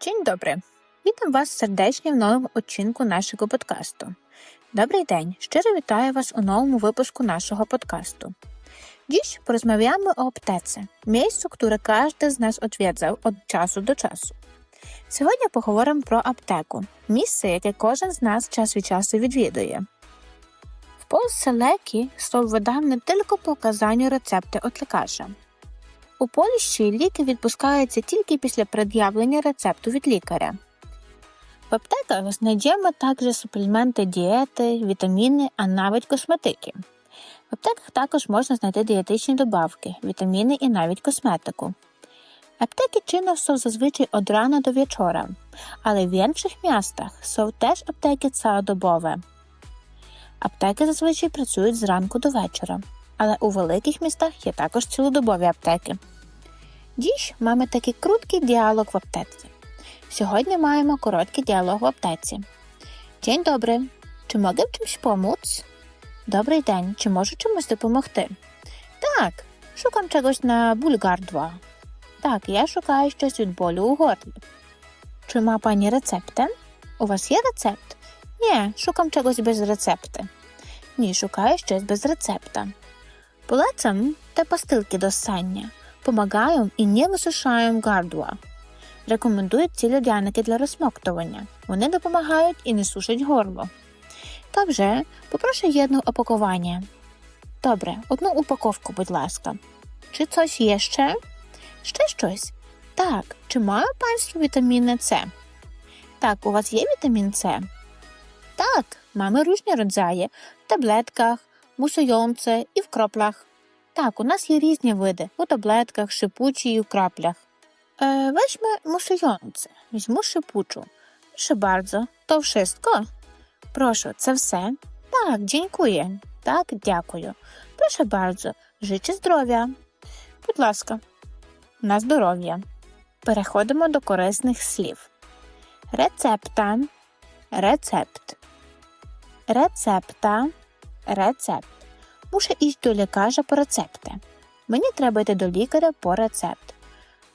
Dzień dobry. Witam Was serdecznie w новому odcinku нашого подкасту. Добрий день! Щиро вітаю вас у новому випуску нашого подкасту. Dziś porozmawiamy o aptece, miejscu, które każdy z nas odwiedzał od czasu do czasu. Сьогодні поговоримо про аптеку, місце, яке кожен з нас час від часу відвідує. В Polsce leki są wydane tylko po okazaniu recepty od lekarza. У Польщі ліки відпускаються тільки після пред'явлення рецепту від лікаря. В аптеках знайдемо також суплементи дієти, вітаміни, а навіть косметики. В аптеках також можна знайти дієтичні добавки, вітаміни і навіть косметику. Аптеки чинно są зазвичай od rana до wieczora, але в інших містах są теж аптеки цілодобове. Аптеки зазвичай працюють зранку до вечора, але у великих містах є також цілодобові аптеки. Dziś mamy taki krótki dialog w aptece. Сьогодні маємо короткий діалог в аптеці. Dzień dobry. Чи mogę w czymś pomóc? Добрий день. Чи можу чимось допомогти? Так, шукам чогось на ból gardła. Так, я шукаю щось від болю у горлі. Чи ма пані рецепти? У вас є рецепт? Ні, шукам чогось без рецепти. Ні, шукаю щось без рецепта. Polecam te pastylki do ssania. Помагають і не висушають гардла. Рекомендують ці льодяники для розсмоктування. Вони допомагають і не сушать горло. Та вже попрошу єдне опакування. Добре, одну упаковку, будь ласка. Чи coś є ще? Ще щось? Так, чи має панство вітаміни С? Так, у вас є вітамін С? Так, mamy różne rodzaje w tabletkach, musujące і в краплях. Так, у нас є різні види у таблетках, шипучі і у краплях. Е, weźmy musujące. Візьму шипучу. Proszę bardzo. To wszystko? Прошу, це все? Так, дякую. Так, дякую. Прошу bardzo. Życzę здоров'я. Будь ласка. На здоров'я. Переходимо до корисних слів. Рецепта. Рецепт. Рецепта. Рецепт. Muszę iść do lekarza po receptę. Мені треба йти до лікаря по рецепт.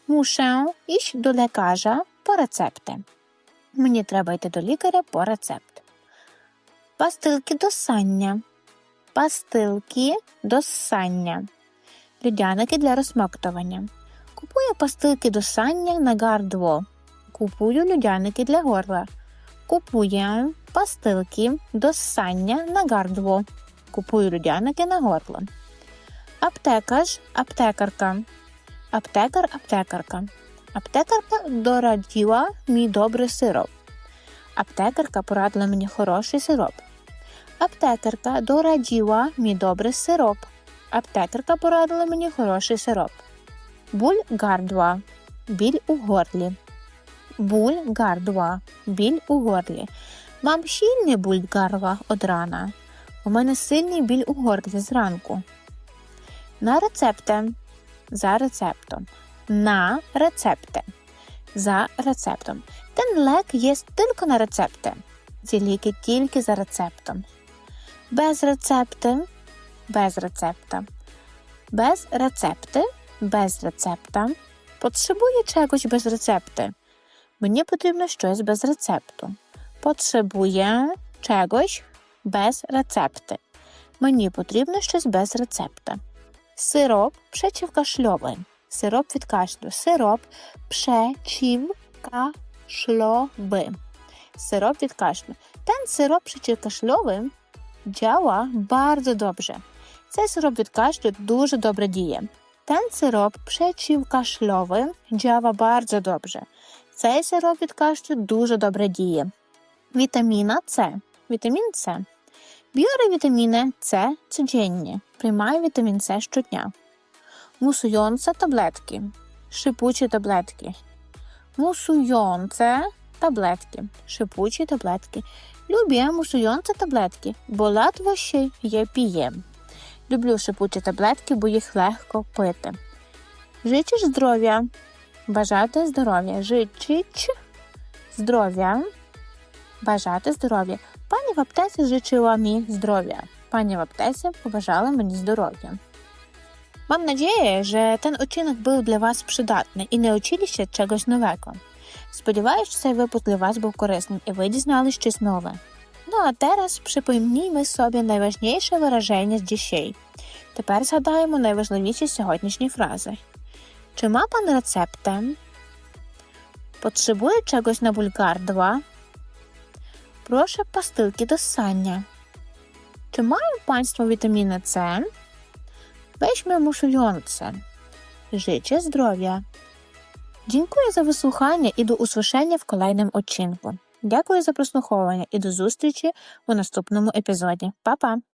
Muszę iść do lekarza по рецепти. Мені треба йти до лікаря по рецепт. Пастилки до сання. Пастилки до сання. Людяники для розсмоктування. Купую пастилки до сання на гардво. Купую людяники для горла. Купую пастилки до сання на гардво. Купую людяники на горло. Аптекар, аптекарка. Аптекар, аптекарка. Аптекарка дораділа мій добрий сироп. Аптекарка порадила мені хороший сироп. Аптекарка дораділа мій добрий сироп. Аптекарка порадила мені хороший сироп. Буль гардва. Біль у горлі. Буль гардва. Біль у горлі. Мам щільний буль гарла од рана. У мене сильний біль у горлі зранку. На рецепте. За рецептом. На рецепте. За рецептом. Ten лек є тільки на рецепте. Ці ліки тільки за рецептом. Без рецепти. Без рецепта. Без рецепти. Без рецепта. Потребує чогось без рецепти. Мені потрібно щось без рецепту. Потребує чогось без рецепти. Мені потрібно щось без рецепта. Сироп przeciwkaszlowy. Сироп від кашлю. Сироп przeciwkaszlowy. Syrop від кашлю. Ten syrop przeciwkaszlowy działa bardzo dobrze. Цей сироп від кашлю дуже добре діє. Ten syrop przeciwkaszlowy działa bardzo dobrze. Цей сироп від кашлю дуже добре діє. Вітаміна С. Вітамін С. Witaminę C codziennie. Приймаю вітамін С щодня. Мусуjące tabletki. Шипучі таблетки. Мусуjące таблетки. Шипучі таблетки. Lubię мусуjące таблетки, бо ледве ще є піє. Люблю шипучі таблетки, бо їх легко пити. Жичиш здоров'я. Бажати здоров'я. Жичич здоров'я. Бажати здоров'я. Пані в аптеці życzyła mi zdrowia. Пані в аптеці побажала мені здоров'я. Mam nadzieję, że ten odcinek był dla Was przydatny i nauczyliście czegoś nowego. Сподіваюсь, цей випуск для вас був корисним і ви дізнали щось нове. Ну а зараз припомнімо собі найважніше вираження з дішей. Тепер згадаємо найважливіші сьогоднішні фрази. Чи ma pan receptę? Potrzebuję czegoś na bulgar 2? Proszę pastylki do ssania. Czy mają Państwo witaminę C? Weźmy muszujące. Życzę zdrowia. Dziękuję za wysłuchanie і до usłyszenia в kolejnym odcinku. Дякую за прослуховування і до зустрічі у наступному епізоді. Па-па!